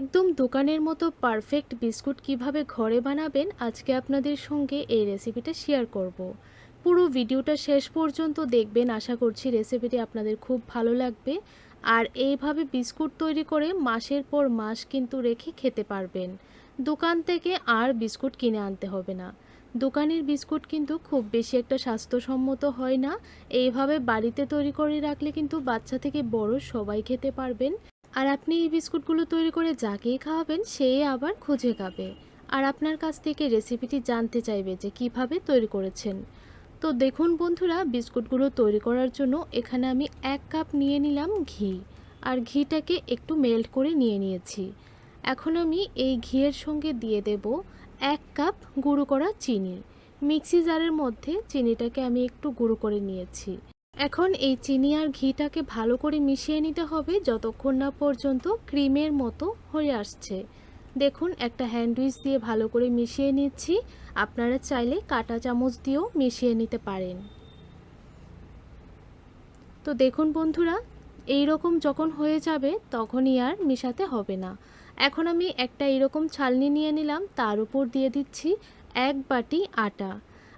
একদম দোকানের মতো পারফেক্ট বিস্কুট কীভাবে ঘরে বানাবেন আজকে আপনাদের সঙ্গে এই রেসিপিটা শেয়ার করব। পুরো ভিডিওটা শেষ পর্যন্ত দেখবেন, আশা করছি রেসিপিটি আপনাদের খুব ভালো লাগবে। আর এইভাবে বিস্কুট তৈরি করে মাসের পর মাস কিন্তু রেখে খেতে পারবেন। দোকান থেকে আর বিস্কুট কিনে আনতে হবে না। দোকানের বিস্কুট কিন্তু খুব বেশি একটা স্বাস্থ্যসম্মত হয় না। এইভাবে বাড়িতে তৈরি করে রাখলে কিন্তু বাচ্চা থেকে বড় সবাই খেতে পারবেন। আর আপনি এই বিস্কুটগুলো তৈরি করে যাকেই খাওয়াবেন, সে আবার খুঁজে খাবে আর আপনার কাছ থেকে রেসিপিটি জানতে চাইবে যে কীভাবে তৈরি করেছেন। তো দেখুন বন্ধুরা, বিস্কুটগুলো তৈরি করার জন্য এখানে আমি এক কাপ নিয়ে নিলাম ঘি। আর ঘিটাকে একটু মেল্ট করে নিয়ে নিয়েছি। এখন আমি এই ঘিয়ের সঙ্গে দিয়ে দেব এক কাপ গুঁড়ো করা চিনি। মিক্সি জারের মধ্যে চিনিটাকে আমি একটু গুঁড়ো করে নিয়েছি। এখন এই চিনি আর ঘিটাকে ভালো করে মিশিয়ে নিতে হবে যতক্ষণ না পর্যন্ত ক্রিমের মতো হয়ে আসছে। দেখুন, একটা হ্যান্ডউইচ দিয়ে ভালো করে মিশিয়ে নিচ্ছি। আপনারা চাইলে কাঁটা চামচ দিয়েও মিশিয়ে নিতে পারেন। তো দেখুন বন্ধুরা, এই রকম যখন হয়ে যাবে তখনই আর মিশাতে হবে না। এখন আমি একটা এরকম ছালনি নিয়ে নিলাম, তার উপর দিয়ে দিচ্ছি এক বাটি আটা।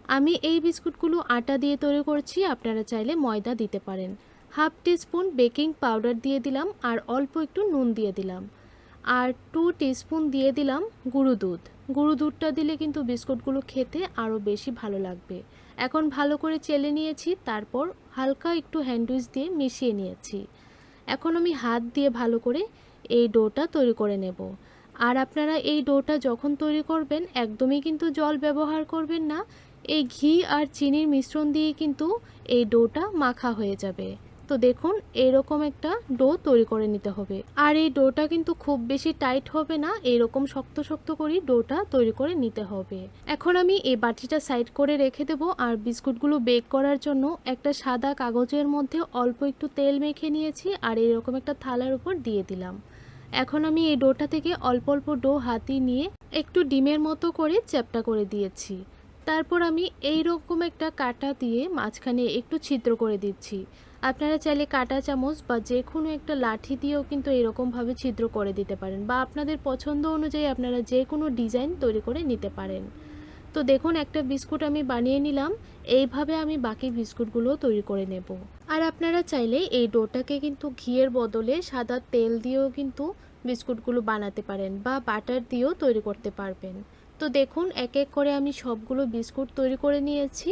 আমি এই বিস্কুটগুলো আটা দিয়ে তৈরি করছি, আপনারা চাইলে ময়দা দিতে পারেন। হাফ টিস্পুন বেকিং পাউডার দিয়ে দিলাম আর অল্প একটু নুন দিয়ে দিলাম। আর টু টিস্পুন দিয়ে দিলাম গুঁড়ো দুধ। গুঁড়ো দুধটা দিলে কিন্তু বিস্কুটগুলো খেতে আরও বেশি ভালো লাগবে। এখন ভালো করে চেলে নিয়েছি, তারপর হালকা একটু হ্যান্ডউইচ দিয়ে মিশিয়ে নিয়েছি। এখন আমি হাত দিয়ে ভালো করে এই ডোটা তৈরি করে নেব। আর আপনারা এই ডোটা যখন তৈরি করবেন, একদমই কিন্তু জল ব্যবহার করবেন না। এই ঘি আর চিনির মিশ্রণ দিয়ে কিন্তু এই ডোটা মাখা হয়ে যাবে। তো দেখুন, এরকম একটা ডো তৈরি করে নিতে হবে। আর এই ডোটা কিন্তু খুব বেশি টাইট হবে না, এরকম শক্ত শক্ত করে ডোটা তৈরি করে নিতে হবে। এখন আমি এই বাটিটা সাইড করে রেখে দেবো, আর বিস্কুটগুলো বেক করার জন্য একটা সাদা কাগজের মধ্যে অল্প একটু তেল মেখে নিয়েছি, আর এরকম একটা থালার উপর দিয়ে দিলাম। এখন আমি এই ডোটা থেকে অল্প অল্প ডো হাতি নিয়ে একটু ডিমের মতো করে চ্যাপটা করে দিয়েছি। তারপর আমি এই রকম একটা কাটা দিয়ে মাঝখানে একটু ছিদ্র করে দিচ্ছি। আপনারা চাইলে কাটা চামচ বা যে কোনো একটা লাঠি দিয়েও কিন্তু এরকমভাবে ছিদ্র করে দিতে পারেন বা আপনাদের পছন্দ অনুযায়ী আপনারা যে কোনো ডিজাইন তৈরি করে নিতে পারেন। তো দেখুন, একটা বিস্কুট আমি বানিয়ে নিলাম। এইভাবে আমি বাকি বিস্কুটগুলো তৈরি করে নেব। আর আপনারা চাইলে এই ডোটাকে কিন্তু ঘিয়ের বদলে সাদা তেল দিয়েও কিন্তু বিস্কুটগুলো বানাতে পারেন বা বাটার দিয়েও তৈরি করতে পারবেন। তো দেখুন, এক এক করে আমি সবগুলো বিস্কুট তৈরি করে নিয়েছি।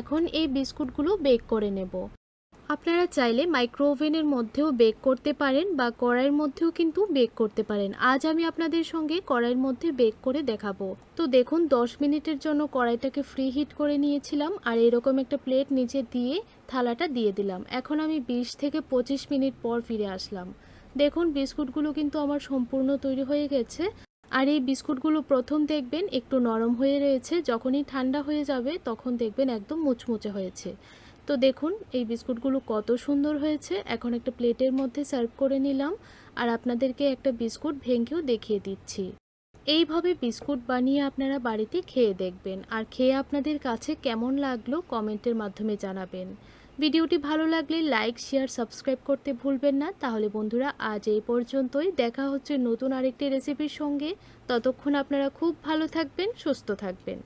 এখন এই বিস্কুটগুলো বেক করে নেব। আপনারা চাইলে মাইক্রো ওভেনের মধ্যেও বেক করতে পারেন বা কড়াইয়ের মধ্যেও কিন্তু বেক করতে পারেন। আজ আমি আপনাদের সঙ্গে কড়াইয়ের মধ্যে বেক করে দেখাবো। তো দেখুন 10 মিনিটের জন্য কড়াইটাকে ফ্রি হিট করে নিয়েছিলাম আর এরকম একটা প্লেট নিচে দিয়ে থালাটা দিয়ে দিলাম। এখন আমি 20 থেকে 25 মিনিট পর ফিরে আসলাম। দেখুন, বিস্কুটগুলো কিন্তু আমার সম্পূর্ণ তৈরি হয়ে গেছে। আর এই বিস্কুটগুলো প্রথম দেখবেন একটু নরম হয়ে রয়েছে। যখনই ঠান্ডা হয়ে যাবে, তখন দেখবেন একদম মুচমুচে হয়েছে। তো দেখুন, এই বিস্কুটগুলো কত সুন্দর হয়েছে। এখন একটা প্লেটের মধ্যে সার্ভ করে নিলাম আর আপনাদেরকে একটা বিস্কুট ভেঙেও দেখিয়ে দিচ্ছি। এইভাবে বিস্কুট বানিয়ে আপনারা বাড়িতে খেয়ে দেখবেন। আর খেয়ে আপনাদের কাছে কেমন লাগল কমেন্টের মাধ্যমে জানাবেন। ভিডিওটি ভালো লাগলে লাইক, শেয়ার, সাবস্ক্রাইব করতে ভুলবেন না। তাহলে বন্ধুরা, আজ এই পর্যন্তই। দেখা হচ্ছে নতুন আরেকটি রেসিপির সঙ্গে। ততক্ষণ আপনারা খুব ভালো থাকবেন, সুস্থ থাকবেন।